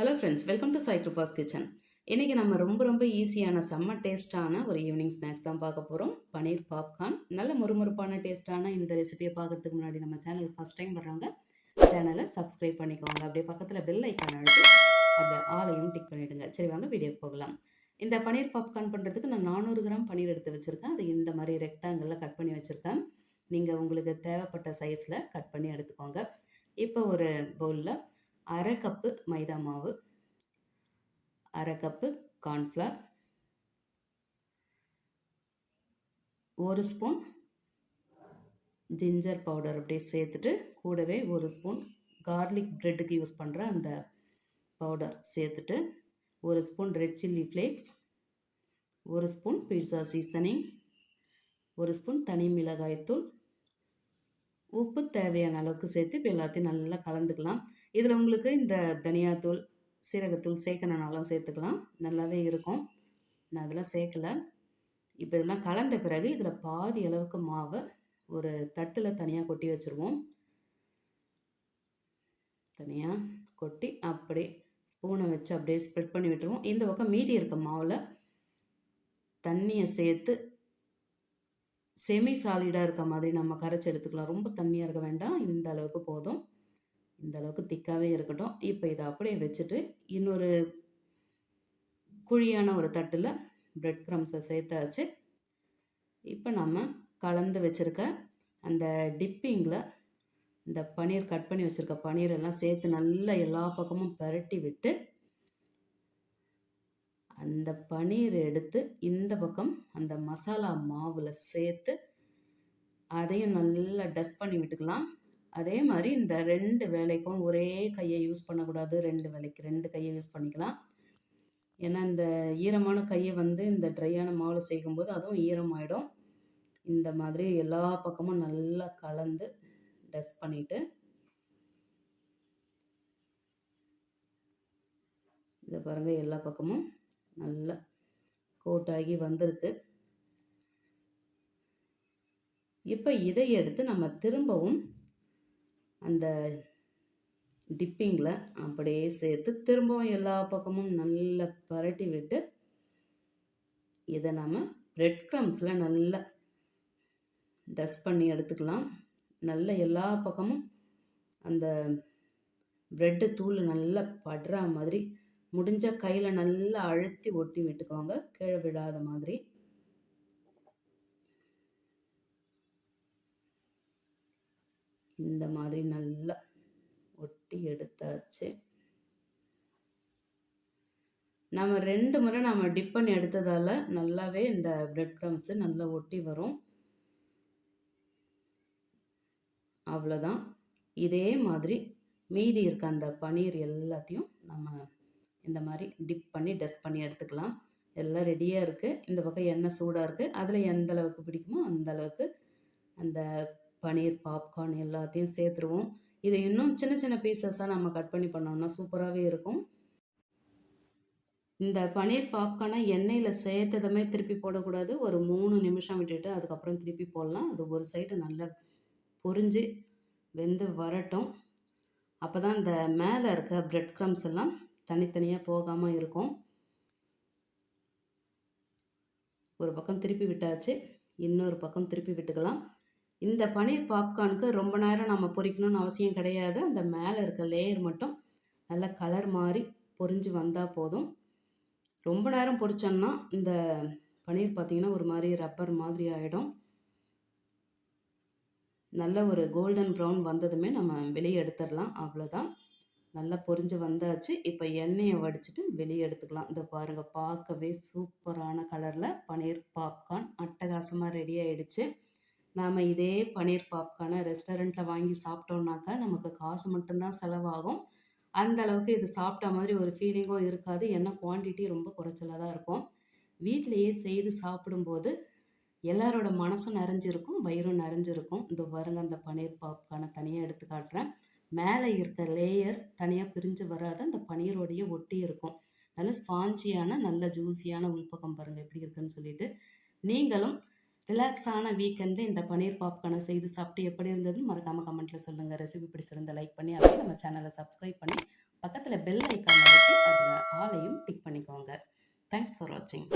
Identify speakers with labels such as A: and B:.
A: Hello friends welcome to Sai Kirupa's kitchen இன்றைக்கி நம்ம ரொம்ப ரொம்ப ஈஸியான செம்ம டேஸ்ட்டான ஒரு ஈவினிங் ஸ்நாக்ஸ் தான் பார்க்க போகிறோம் பனீர் பாப்கார்ன் நல்ல முறுமுறுப்பான டேஸ்ட்டான இந்த ரெசிபியை பார்க்கறதுக்கு முன்னாடி நம்ம சேனலுக்கு ஃபஸ்ட் டைம் வர்றாங்க சேனலை சப்ஸ்கிரைப் பண்ணிக்கோங்க. அப்படியே பக்கத்தில் பெல் ஐக்கான் அழுத்தி அந்த ஆலையும் டிக் பண்ணிவிடுங்க சரி வாங்க வீடியோக்கு போகலாம். இந்த பன்னீர் பாப்கார்ன் பண்ணுறதுக்கு நான் நானூறு கிராம் பன்னீர் எடுத்து வச்சுருக்கேன். அது இந்த மாதிரி ரெக்டாங்கிளில் கட் பண்ணி வச்சுருக்கேன். நீங்கள் உங்களுக்கு தேவைப்பட்ட சைஸில் கட் பண்ணி எடுத்துக்கோங்க. இப்போ ஒரு பவுலில் அரை கப்பு மைதா மாவு அரை கப்பு கார்ன்ஃப்ளவர் ஒரு ஸ்பூன் ஜிஞ்சர் பவுடர் அப்படியே சேர்த்துட்டு கூடவே ஒரு ஸ்பூன் கார்லிக் ப்ரெட்டுக்கு யூஸ் பண்ணுற அந்த பவுடர் சேர்த்துட்டு ஒரு ஸ்பூன் ரெட் சில்லி ஃப்ளேக்ஸ் ஒரு ஸ்பூன் பீட்சா சீசனிங் ஒரு ஸ்பூன் தனி மிளகாய்த்தூள் உப்பு தேவையான அளவுக்கு சேர்த்து இப்போ எல்லாத்தையும் நல்லா கலந்துக்கலாம். இதில் உங்களுக்கு இந்த தனியாத்தூள் சீரகத்தூள் சேர்க்கணுனாலும் சேர்த்துக்கலாம். நல்லாவே இருக்கும். நான் அதெல்லாம் சேர்க்கலை. இப்போ இதெல்லாம் கலந்த பிறகு இதில் பாதி அளவுக்கு மாவை ஒரு தட்டில் தனியாக கொட்டி வச்சுருவோம். தனியாக கொட்டி அப்படியே ஸ்பூனை வச்சு அப்படியே ஸ்ப்ரெட் பண்ணி விட்டுருவோம். இந்த பக்கம் மீதி இருக்க மாவில் தண்ணியை சேர்த்து செமி சாலிடாக இருக்க மாதிரி நம்ம கரைச்சி எடுத்துக்கலாம். ரொம்ப தண்ணியாக இருக்க வேண்டாம். இந்த அளவுக்கு போதும். இந்த அளவுக்கு திக்காகவே இருக்கட்டும். இப்போ இதை அப்படியே வச்சுட்டு இன்னொரு குழியான ஒரு தட்டில் ப்ரெட் க்ரம்ஸை சேர்த்தாச்சு. இப்போ நம்ம கலந்து வச்சுருக்க அந்த டிப்பிங்கில் இந்த பன்னீர் கட் பண்ணி வச்சுருக்க பன்னீர் எல்லாம் சேர்த்து நல்லா எல்லா பக்கமும் பரட்டி விட்டு அந்த பன்னீர் எடுத்து இந்த பக்கம் அந்த மசாலா மாவில் சேர்த்து அதையும் நல்லா டஸ்ட் பண்ணி விட்டுக்கலாம். அதே மாதிரி இந்த ரெண்டு வேலைக்கும் ஒரே கையை யூஸ் பண்ணக்கூடாது. ரெண்டு வேலைக்கு ரெண்டு கையை யூஸ் பண்ணிக்கலாம். ஏன்னா இந்த ஈரமான கையை வந்து இந்த ட்ரையான மாவில் சேர்க்கும்போது அதுவும் ஈரமாயிடும். இந்த மாதிரி எல்லா பக்கமும் நல்லா கலந்து டஸ்ட் பண்ணிவிட்டு இதை பாருங்கள் எல்லா பக்கமும் நல்லா கோட்டாகி வந்திருக்கு. இப்போ இதை எடுத்து நம்ம திரும்பவும் அந்த டிப்பிங்கில் அப்படியே சேர்த்து திரும்பவும் எல்லா பக்கமும் நல்லா பரட்டி விட்டு இதை நம்ம ப்ரெட் க்ரம்ஸில் நல்லா டஸ்ட் பண்ணி எடுத்துக்கலாம். நல்ல எல்லா பக்கமும் அந்த ப்ரெட்டு தூள் நல்லா படுற மாதிரி முடிஞ்ச கையில் நல்லா அழுத்தி ஒட்டி விட்டுக்கோங்க. கீழே விழாத மாதிரி. இந்த மாதிரி நல்லா ஒட்டி எடுத்தாச்சு. நம்ம ரெண்டு முறை நம்ம டிப் பண்ணி எடுத்ததால் நல்லாவே இந்த பிரெட் க்ரம்ஸு நல்லா ஒட்டி வரும். அவ்வளோதான் இதே மாதிரி மீதி இருக்க அந்த பனீர் எல்லாத்தையும் நம்ம இந்த மாதிரி டிப் பண்ணி டஸ்ட் பண்ணி எடுத்துக்கலாம். எல்லாம் ரெடியாக இருக்குது இந்த பக்கம் எண்ணெய் சூடாக இருக்குது அதில் எந்த அளவுக்கு பிடிக்குமோ அந்த அளவுக்கு அந்த பனீர் பாப்கார்ன் எல்லாத்தையும் சேர்த்துருவோம். இதை இன்னும் சின்ன சின்ன பீசஸாக நம்ம கட் பண்ணி பண்ணோம்னா சூப்பராகவே இருக்கும். இந்த பனீர் பாப்கார்னை எண்ணெயில் சேர்த்ததுமே திருப்பி போடக்கூடாது. ஒரு மூணு நிமிஷம் விட்டுட்டு அதுக்கப்புறம் திருப்பி போடலாம். அது ஒரு சைடு நல்லா பொரிஞ்சு வெந்து வரட்டும். அப்போ தான் இந்த மேலே இருக்க ப்ரெட் க்ரம்ஸ் எல்லாம் தனித்தனியாக போகாமல் இருக்கும். ஒரு பக்கம் திருப்பி விட்டாச்சு. இன்னொரு பக்கம் திருப்பி விட்டுக்கலாம். இந்த பன்னீர் பாப்கார்னுக்கு ரொம்ப நேரம் நம்ம பொரிக்கணும்னு அவசியம் கிடையாது. அந்த மேலே இருக்க லேயர் மட்டும் நல்லா கலர் மாதிரி பொரிஞ்சு வந்தால் போதும். ரொம்ப நேரம் பொரிச்சோம்னா இந்த பன்னீர் பார்த்திங்கன்னா ஒரு மாதிரி ரப்பர் மாதிரி ஆகிடும் நல்ல ஒரு கோல்டன் ப்ரௌன் வந்ததுமே நம்ம வெளியே எடுத்துடலாம். அவ்வளோதான் நல்லா பொரிஞ்சு வந்தாச்சு. இப்போ எண்ணெயை வடிச்சிட்டு வெளியே எடுத்துக்கலாம். இந்த பாருங்கள் பார்க்கவே சூப்பரான கலரில் பன்னீர் பாப்கார்ன் அட்டகாசமாக ரெடி ஆகிடுச்சு நாம் இதே பன்னீர் பாப்கார்னை ரெஸ்டாரண்ட்டில் வாங்கி சாப்பிட்டோம்னாக்கா நமக்கு காசு மட்டும்தான் செலவாகும். அந்த அளவுக்கு இது சாப்பிட்ட மாதிரி ஒரு ஃபீலிங்கும் இருக்காது. ஏன்னா குவான்டிட்டி ரொம்ப குறைச்சலாக தான் இருக்கும். வீட்டிலையே செய்து சாப்பிடும்போது எல்லாரோட மனசும் நிறைஞ்சிருக்கும் வயிறும் நிறைஞ்சிருக்கும். இந்த வருங்க அந்த பன்னீர் பாப்கார்னை தனியாக எடுத்து காட்டுறேன். மேலே இருக்க லேயர் தனியாக பிரிஞ்சு வராது. அந்த பன்னீரோடைய ஒட்டி இருக்கும். நல்ல ஸ்பாஞ்சியான நல்ல ஜூஸியான உள்பக்கம் பாருங்கள் எப்படி இருக்குன்னு சொல்லிட்டு. நீங்களும் ரிலாக்ஸான வீக்கெண்டில் இந்த பன்னீர் பாப்கார்னை செய்து சாப்பிட்டு எப்படி இருந்தது மறக்காமல் கமெண்ட்டில் சொல்லுங்கள் ரெசிபி பிடிச்சிருந்த லைக் பண்ணி அப்படியே நம்ம சேனலை சப்ஸ்கிரைப் பண்ணி பக்கத்தில் பெல் ஐக்கான் அதில் ஆலையும் டிக் பண்ணிக்கோங்க. தேங்க்ஸ் ஃபார் வாட்சிங்